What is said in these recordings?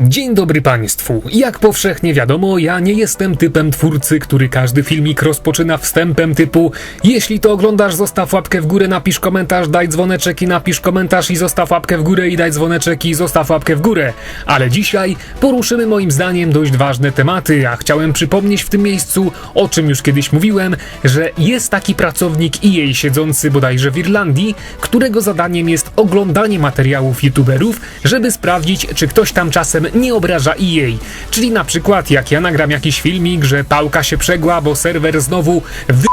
Dzień dobry Państwu. Jak powszechnie wiadomo, ja nie jestem typem twórcy, który każdy filmik rozpoczyna wstępem typu Jeśli to oglądasz, zostaw łapkę w górę, napisz komentarz, daj dzwoneczek i napisz komentarz i zostaw łapkę w górę i daj dzwoneczek i zostaw łapkę w górę. Ale dzisiaj poruszymy moim zdaniem dość ważne tematy, a chciałem przypomnieć w tym miejscu, o czym już kiedyś mówiłem, że jest taki pracownik EA siedzący bodajże w Irlandii, którego zadaniem jest oglądanie materiałów youtuberów, żeby sprawdzić, czy ktoś tam czasem nie obraża EA. Czyli na przykład jak ja nagram jakiś filmik, że pałka się przegła, bo serwer znowu wy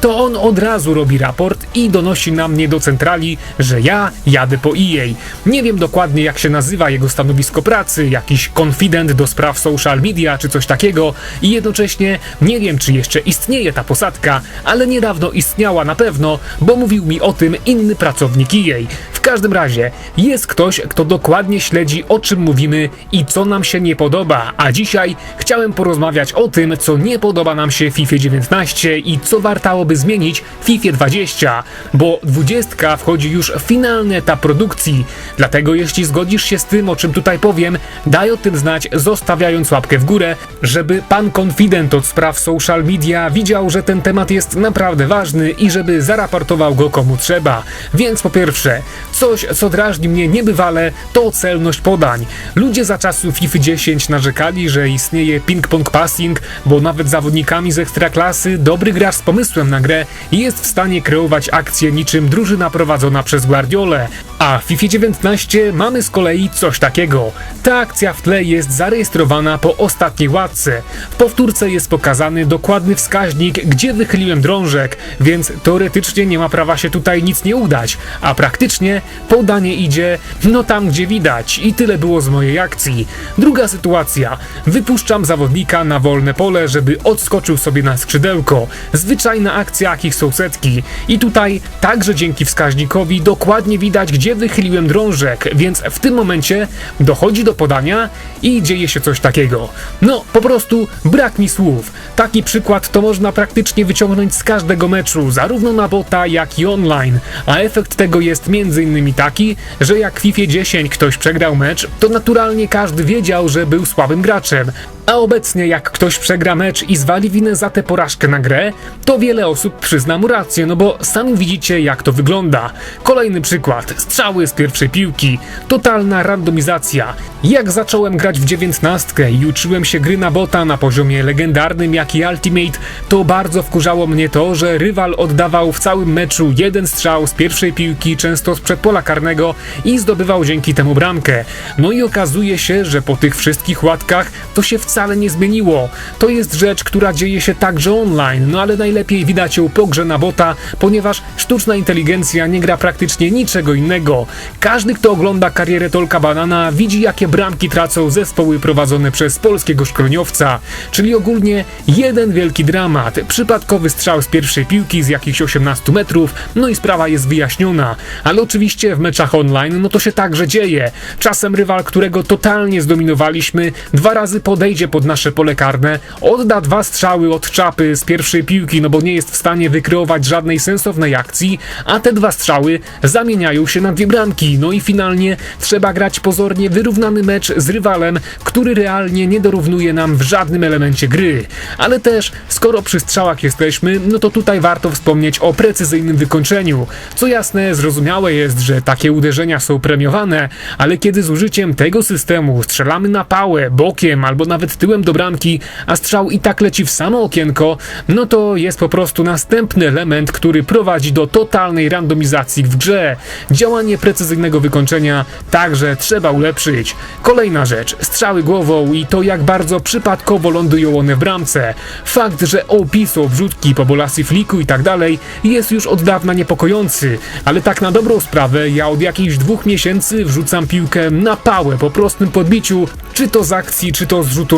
to on od razu robi raport i donosi na mnie do centrali, że ja jadę po EA. Nie wiem dokładnie jak się nazywa jego stanowisko pracy, jakiś konfident do spraw social media czy coś takiego i jednocześnie nie wiem czy jeszcze istnieje ta posadka, ale niedawno istniała na pewno, bo mówił mi o tym inny pracownik EA. Każdym razie jest ktoś, kto dokładnie śledzi o czym mówimy i co nam się nie podoba, a dzisiaj chciałem porozmawiać o tym, co nie podoba nam się w FIFA 19 i co wartałoby zmienić w FIFA 20, bo 20 wchodzi już w finalny etap produkcji. Dlatego jeśli zgodzisz się z tym, o czym tutaj powiem, daj o tym znać, zostawiając łapkę w górę, żeby pan konfident od spraw social media widział, że ten temat jest naprawdę ważny i żeby zaraportował go komu trzeba. Więc po pierwsze, coś co drażni mnie niebywale, to celność podań. Ludzie za czasów FIFA 10 narzekali, że istnieje ping-pong passing, bo nawet zawodnikami z ekstraklasy dobry gracz z pomysłem na grę jest w stanie kreować akcje niczym drużyna prowadzona przez Guardiolę. A w FIFA 19 mamy z kolei coś takiego. Ta akcja w tle jest zarejestrowana po ostatniej łatce. W powtórce jest pokazany dokładny wskaźnik, gdzie wychyliłem drążek, więc teoretycznie nie ma prawa się tutaj nic nie udać, a praktycznie podanie idzie no tam, gdzie widać i tyle było z mojej akcji. Druga sytuacja. Wypuszczam zawodnika na wolne pole, żeby odskoczył sobie na skrzydełko. Zwyczajna akcja, jakich są setki. I tutaj także dzięki wskaźnikowi dokładnie widać, gdzie wychyliłem drążek, więc w tym momencie dochodzi do podania i dzieje się coś takiego. No, po prostu brak mi słów. Taki przykład to można praktycznie wyciągnąć z każdego meczu, zarówno na bota, jak i online. A efekt tego jest między innymi taki, że jak w FIFA 10 ktoś przegrał mecz, to naturalnie każdy wiedział, że był słabym graczem. A obecnie jak ktoś przegra mecz i zwali winę za tę porażkę na grę, to wiele osób przyzna mu rację, no bo sami widzicie jak to wygląda. Kolejny przykład. Strzały z pierwszej piłki. Totalna randomizacja. Jak zacząłem grać w dziewiętnastkę i uczyłem się gry na bota na poziomie legendarnym jak i ultimate, to bardzo wkurzało mnie to, że rywal oddawał w całym meczu jeden strzał z pierwszej piłki, często z przedpola karnego i zdobywał dzięki temu bramkę. No i okazuje się, że po tych wszystkich łatkach to się wcale nie zmieniło. To jest rzecz, która dzieje się także online, no ale najlepiej widać ją po grze na bota, ponieważ sztuczna inteligencja nie gra praktycznie niczego innego. Każdy, kto ogląda karierę Tolka Banana, widzi jakie bramki tracą zespoły prowadzone przez polskiego szkoleniowca, czyli ogólnie jeden wielki dramat, przypadkowy strzał z pierwszej piłki z jakichś 18 metrów, no i sprawa jest wyjaśniona. Ale oczywiście w meczach online, no to się także dzieje. Czasem rywal, którego totalnie zdominowaliśmy, dwa razy podejdzie pod nasze pole karne, odda dwa strzały od czapy z pierwszej piłki, no bo nie jest w stanie wykreować żadnej sensownej akcji, a te dwa strzały zamieniają się na dwie bramki. No i finalnie trzeba grać pozornie wyrównany mecz z rywalem, który realnie nie dorównuje nam w żadnym elemencie gry. Ale też, skoro przy strzałach jesteśmy, no to tutaj warto wspomnieć o precyzyjnym wykończeniu. Co jasne, zrozumiałe jest, że takie uderzenia są premiowane, ale kiedy z użyciem tego systemu strzelamy na pałę, bokiem albo nawet tyłem do bramki, a strzał i tak leci w samo okienko, no to jest po prostu następny element, który prowadzi do totalnej randomizacji w grze. Działanie precyzyjnego wykończenia także trzeba ulepszyć. Kolejna rzecz, strzały głową i to jak bardzo przypadkowo lądują one w bramce. Fakt, że OP są wrzutki, pobolasy fliku i tak dalej jest już od dawna niepokojący, ale tak na dobrą sprawę ja od jakichś dwóch miesięcy wrzucam piłkę na pałę po prostym podbiciu, czy to z akcji, czy to z rzutu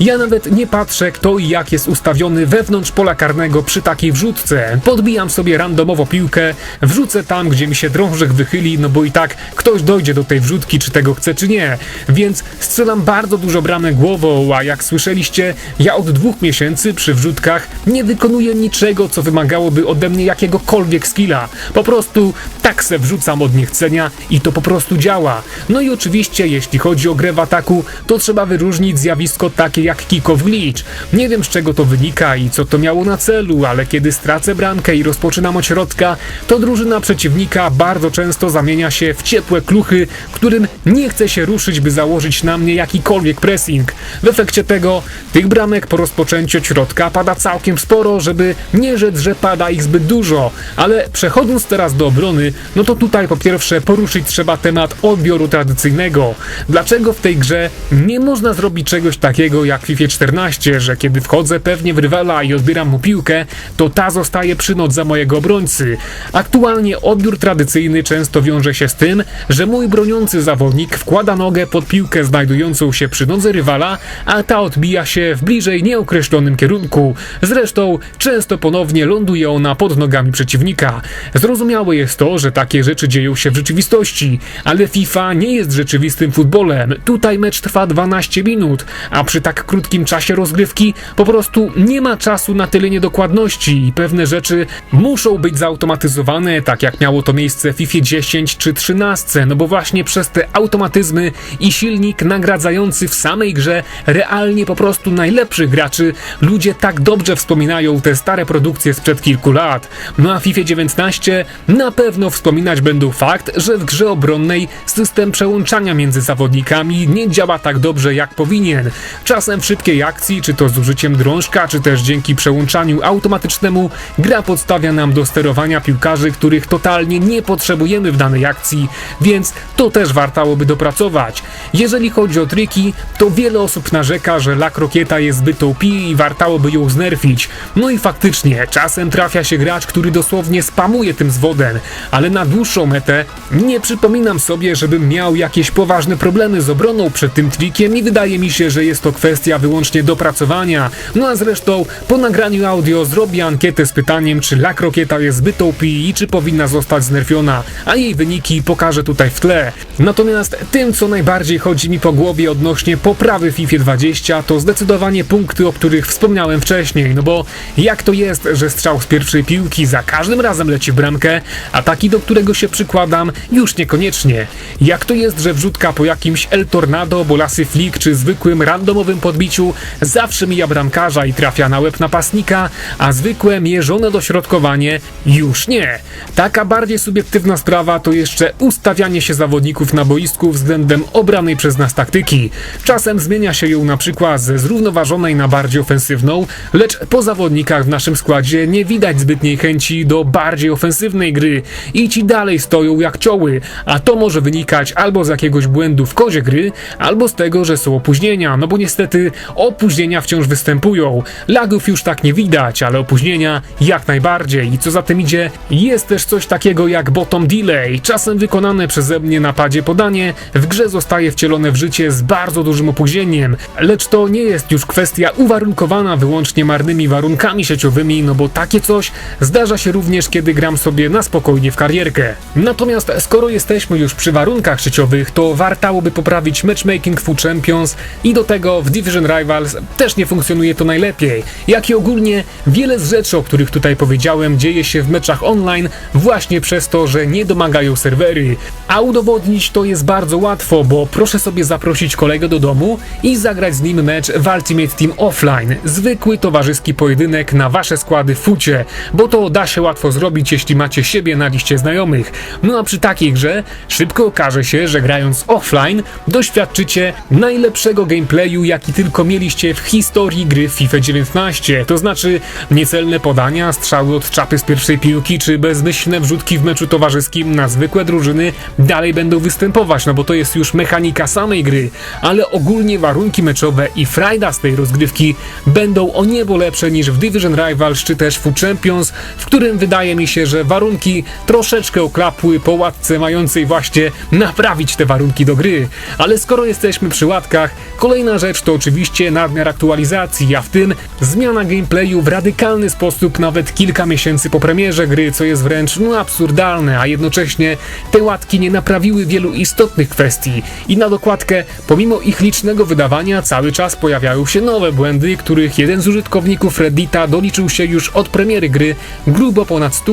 Ja nawet nie patrzę kto i jak jest ustawiony wewnątrz pola karnego przy takiej wrzutce. Podbijam sobie randomowo piłkę, wrzucę tam, gdzie mi się drążek wychyli, no bo i tak ktoś dojdzie do tej wrzutki, czy tego chce, czy nie. Więc strzelam bardzo dużo bramek głową, a jak słyszeliście, ja od dwóch miesięcy przy wrzutkach nie wykonuję niczego, co wymagałoby ode mnie jakiegokolwiek skilla. Po prostu tak se wrzucam od niechcenia i to po prostu działa. No i oczywiście, jeśli chodzi o grę w ataku, to trzeba wyróżnić zjawisko takie jak kick-off glitch. Nie wiem z czego to wynika i co to miało na celu, ale kiedy stracę bramkę i rozpoczynam od środka, to drużyna przeciwnika bardzo często zamienia się w ciepłe kluchy, którym nie chce się ruszyć, by założyć na mnie jakikolwiek pressing. W efekcie tego tych bramek po rozpoczęciu od środka pada całkiem sporo, żeby nie rzec, że pada ich zbyt dużo. Ale przechodząc teraz do obrony, no to tutaj po pierwsze poruszyć trzeba temat odbioru tradycyjnego. Dlaczego w tej grze nie można zrobić czegoś takiego jak w FIFA 14, że kiedy wchodzę pewnie w rywala i odbieram mu piłkę, to ta zostaje przy nodze mojego obrońcy. Aktualnie odbiór tradycyjny często wiąże się z tym, że mój broniący zawodnik wkłada nogę pod piłkę znajdującą się przy nodze rywala, a ta odbija się w bliżej nieokreślonym kierunku. Zresztą często ponownie ląduje ona pod nogami przeciwnika. Zrozumiałe jest to, że takie rzeczy dzieją się w rzeczywistości, ale FIFA nie jest rzeczywistym futbolem. Tutaj mecz trwa 12 minut, a przy tak krótkim czasie rozgrywki po prostu nie ma czasu na tyle niedokładności i pewne rzeczy muszą być zautomatyzowane, tak jak miało to miejsce w FIFA 10 czy 13, no bo właśnie przez te automatyzmy i silnik nagradzający w samej grze realnie po prostu najlepszych graczy, ludzie tak dobrze wspominają te stare produkcje sprzed kilku lat. No a FIFA 19 na pewno wspominać będą fakt, że w grze obronnej system przełączania między zawodnikami nie działa tak dobrze jak powinien. Czasem w szybkiej akcji, czy to z użyciem drążka, czy też dzięki przełączaniu automatycznemu, gra podstawia nam do sterowania piłkarzy, których totalnie nie potrzebujemy w danej akcji, więc to też wartałoby dopracować. Jeżeli chodzi o triki, to wiele osób narzeka, że La Croquieta jest zbyt OP i wartałoby ją znerfić. No i faktycznie, czasem trafia się gracz, który dosłownie spamuje tym zwodem, ale na dłuższą metę nie przypominam sobie, żebym miał jakieś poważne problemy z obroną przed tym trikiem i wydaje mi się, że jest to kwestia wyłącznie dopracowania. No a zresztą po nagraniu audio zrobię ankietę z pytaniem, czy La Croquieta jest zbyt OP i czy powinna zostać znerfiona, a jej wyniki pokażę tutaj w tle. Natomiast tym, co najbardziej chodzi mi po głowie odnośnie poprawy FIFA 20, to zdecydowanie punkty, o których wspomniałem wcześniej, no bo jak to jest, że strzał z pierwszej piłki za każdym razem leci w bramkę, a taki, do którego się przykładam, już niekoniecznie. Jak to jest, że wrzutka po jakimś El Tornado, Bolasy Flick czy zwykłym randomowym podbiciu zawsze mija bramkarza i trafia na łeb napastnika, a zwykłe mierzone dośrodkowanie już nie. Taka bardziej subiektywna sprawa to jeszcze ustawianie się zawodników na boisku względem obranej przez nas taktyki. Czasem zmienia się ją na przykład ze zrównoważonej na bardziej ofensywną, lecz po zawodnikach w naszym składzie nie widać zbytniej chęci do bardziej ofensywnej gry i ci dalej stoją jak cioły, a to może wynikać albo z jakiegoś błędu w kozie gry, albo z tego, że są opóźnienia, no bo niestety opóźnienia wciąż występują. Lagów już tak nie widać, ale opóźnienia jak najbardziej i co za tym idzie, jest też coś takiego jak bottom delay, czasem wykonane przeze mnie na padzie podanie w grze zostaje wcielone w życie z bardzo dużym opóźnieniem, lecz to nie jest już kwestia uwarunkowana wyłącznie marnymi warunkami sieciowymi, no bo takie coś zdarza się również kiedy gram sobie na spokojnie w karierkę. Natomiast skoro jesteśmy już przy warunkach sieciowych, to wartałoby poprawić matchmaking w Champions i do tego w Division Rivals też nie funkcjonuje to najlepiej. Jak i ogólnie wiele z rzeczy, o których tutaj powiedziałem, dzieje się w meczach online właśnie przez to, że nie domagają serwery. A udowodnić to jest bardzo łatwo, bo proszę sobie zaprosić kolegę do domu i zagrać z nim mecz w Ultimate Team Offline. Zwykły towarzyski pojedynek na wasze składy w fucie, bo to da się łatwo zrobić, jeśli macie siebie na liście znajomych. No a przy takiej grze szybko okaże się, że grając offline doświadczycie najlepszego gameplayu, jaki tylko mieliście w historii gry FIFA 19. To znaczy niecelne podania, strzały od czapy z pierwszej piłki, czy bezmyślne wrzutki w meczu towarzyskim na zwykłe drużyny dalej będą występować, no bo to jest już mechanika samej gry, ale ogólnie warunki meczowe i frajda z tej rozgrywki będą o niebo lepsze niż w Division Rivals czy też w Champions, w którym wydaje mi się, że warunki troszeczkę oklapły po łatce mającej właśnie naprawić te warunki do gry. Ale skoro jesteśmy przy łatkach, kolejny Kolejna rzecz to oczywiście nadmiar aktualizacji, a w tym zmiana gameplayu w radykalny sposób nawet kilka miesięcy po premierze gry, co jest wręcz no absurdalne, a jednocześnie te łatki nie naprawiły wielu istotnych kwestii i na dokładkę, pomimo ich licznego wydawania, cały czas pojawiają się nowe błędy, których jeden z użytkowników Reddita doliczył się już od premiery gry grubo ponad 100.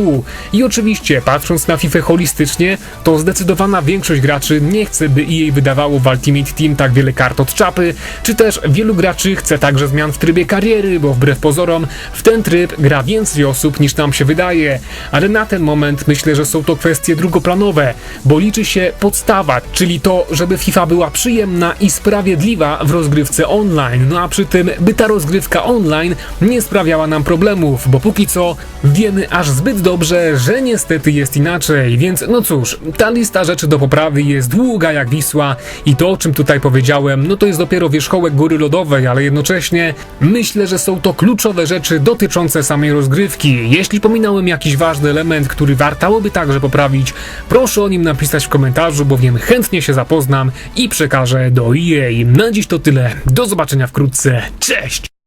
I oczywiście, patrząc na FIFA holistycznie, to zdecydowana większość graczy nie chce, by EA wydawało w Ultimate Team tak wiele kart od czapy, czy też wielu graczy chce także zmian w trybie kariery, bo wbrew pozorom w ten tryb gra więcej osób niż nam się wydaje. Ale na ten moment myślę, że są to kwestie drugoplanowe, bo liczy się podstawa, czyli to, żeby FIFA była przyjemna i sprawiedliwa w rozgrywce online. No a przy tym, by ta rozgrywka online nie sprawiała nam problemów, bo póki co wiemy aż zbyt dobrze, że niestety jest inaczej. Więc no cóż, ta lista rzeczy do poprawy jest długa jak Wisła i to, o czym tutaj powiedziałem, no to jest dopiero wierzchołek góry lodowej, ale jednocześnie myślę, że są to kluczowe rzeczy dotyczące samej rozgrywki. Jeśli pominąłem jakiś ważny element, który wartałoby także poprawić, proszę o nim napisać w komentarzu, bowiem chętnie się zapoznam i przekażę do EA. Na dziś to tyle. Do zobaczenia wkrótce. Cześć!